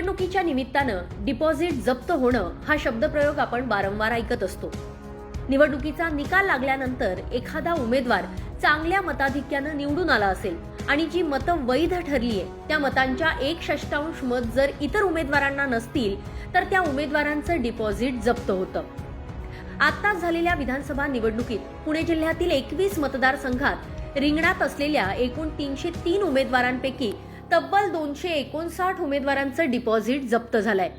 निवडणुकीच्या निमित्तानं डिपॉझिट जप्त होणं हा शब्दप्रयोग आपण वारंवार ऐकत असतो. निवडणुकीचा निकाल लागल्यानंतर एखादा उमेदवार चांगल्या मताधिक्यानं निवडून आला असेल आणि जी मतं वैध ठरलीय त्या मतांच्या एक षष्टांश मत जर इतर उमेदवारांना नसतील तर त्या उमेदवारांचं डिपॉझिट जप्त होतं. आत्ताच झालेल्या विधानसभा निवडणुकीत पुणे जिल्ह्यातील एकवीस मतदारसंघात रिंगणात असलेल्या एकूण तीनशे तीन उमेदवारांपैकी तब्बल दोनशे एकोणसाठ उमेदवारांचं डिपॉझिट जप्त झालंय.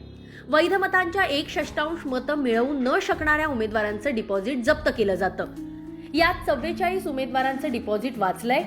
वैध मतांच्या एक षष्टांश मतं मिळवू न शकणाऱ्या उमेदवारांचं डिपॉझिट जप्त केलं जातं. यात चव्वेचाळीस उमेदवारांचं डिपॉझिट वाचलंय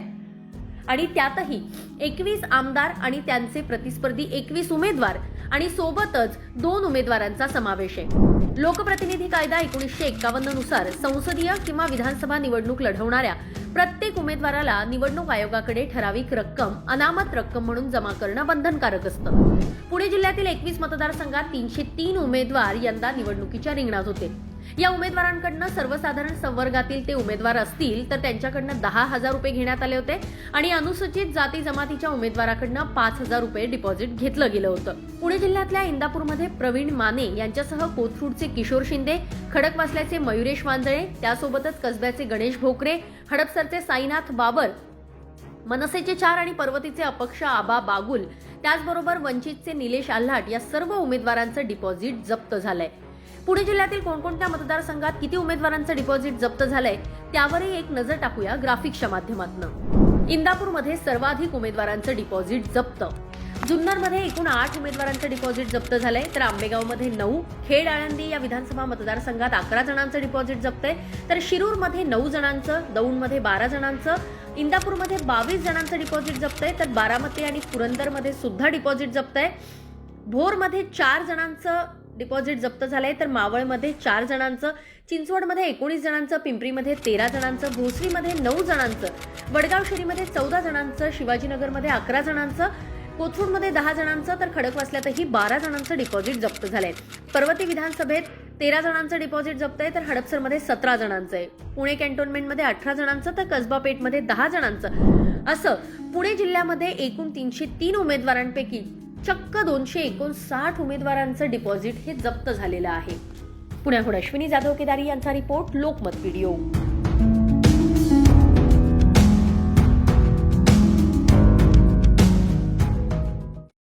आणि त्यातही एकवीस आमदार आणि त्यांचे प्रतिस्पर्धी एकवीस उमेदवार आणि सोबतच दोन उमेदवारांचा समावेश आहे. लोकप्रतिनिधी कायदा एकोणीसशे एक्कावन्ननुसार संसदीय किंवा विधानसभा निवडणूक लढवणाऱ्या प्रत्येक उमेदवाराला निवडणूक आयोगाकडे ठराविक रक्कम अनामत रक्कम म्हणून जमा करणं बंधनकारक असतं. पुणे जिल्ह्यातील एकवीस मतदारसंघात तीनशे तीन उमेदवार यंदा निवडणुकीच्या रिंगणात होते. या उमेदवारांकडनं सर्वसाधारण संवर्गातील ते उमेदवार असतील तर त्यांच्याकडनं दहा हजार रुपये घेण्यात आले होते आणि अनुसूचित जाती जमातीच्या उमेदवाराकडनं पाच हजार रुपये डिपॉझिट घेतलं गेलं होतं. पुणे जिल्ह्यातल्या इंदापूरमध्ये प्रवीण माने यांच्यासह कोथरूडचे किशोर शिंदे खडकवासल्याचे मयुरेश वांजळे त्यासोबतच कसब्याचे गणेश भोकरे हडपसरचे साईनाथ बाबर मनसेचे चार आणि पर्वतीचे अपक्ष आबा बागुल त्याचबरोबर वंचितचे निलेश आल्हाट या सर्व उमेदवारांचं डिपॉझिट जप्त झालंय. पुणे जिल्ह्यातील कोणकोणत्या मतदारसंघात किती उमेदवारांचं डिपॉझिट जप्त झालंय त्यावरही एक नजर टाकूया ग्राफिक्सच्या माध्यमातून. इंदापूरमध्ये सर्वाधिक उमेदवारांचं डिपॉझिट जप्त. जुन्नरमध्ये एकूण आठ उमेदवारांचं डिपॉझिट जप्त झालंय तर आंबेगावमध्ये नऊ खेड आळंदी या विधानसभा मतदारसंघात अकरा जणांचं डिपॉझिट जप्त आहे तर शिरूरमध्ये नऊ जणांचं दौंडमध्ये बारा जणांचं इंदापूरमध्ये बावीस जणांचं डिपॉझिट जप्त आहे तर बारामती आणि पुरंदरमध्ये सुद्धा डिपॉझिट जप्त आहे भोरमध्ये चार जणांचं डिपॉझिट जप्त झालं आहे तर मावळमध्ये चार जणांचं चिंचवडमध्ये एकोणीस जणांचं पिंपरीमध्ये तेरा जणांचं भोसरीमध्ये नऊ जणांचं वडगाव शहरीमध्ये चौदा जणांचं शिवाजीनगरमध्ये अकरा जणांचं कोथरूडमध्ये दहा जणांचं तर खडकवासल्यातही बारा जणांचं डिपॉझिट जप्त झालंय. पर्वती विधानसभेत तेरा जणांचं डिपॉझिट जप्त आहे तर हडपसरमध्ये सतरा जणांचं आहे. पुणे कॅन्टोन्मेंटमध्ये अठरा जणांचं तर कसबा पेठमध्ये दहा जणांचं. असं पुणे जिल्ह्यामध्ये एकूण तीनशे तीन उमेदवारांपैकी चक्क दोनशे एकोणसाठ उमेदवारांचं डिपॉझिट हे जप्त झालेलं आहे. पुण्याहून अश्विनी जाधव केदारी यांचा रिपोर्ट लोकमत व्हिडिओ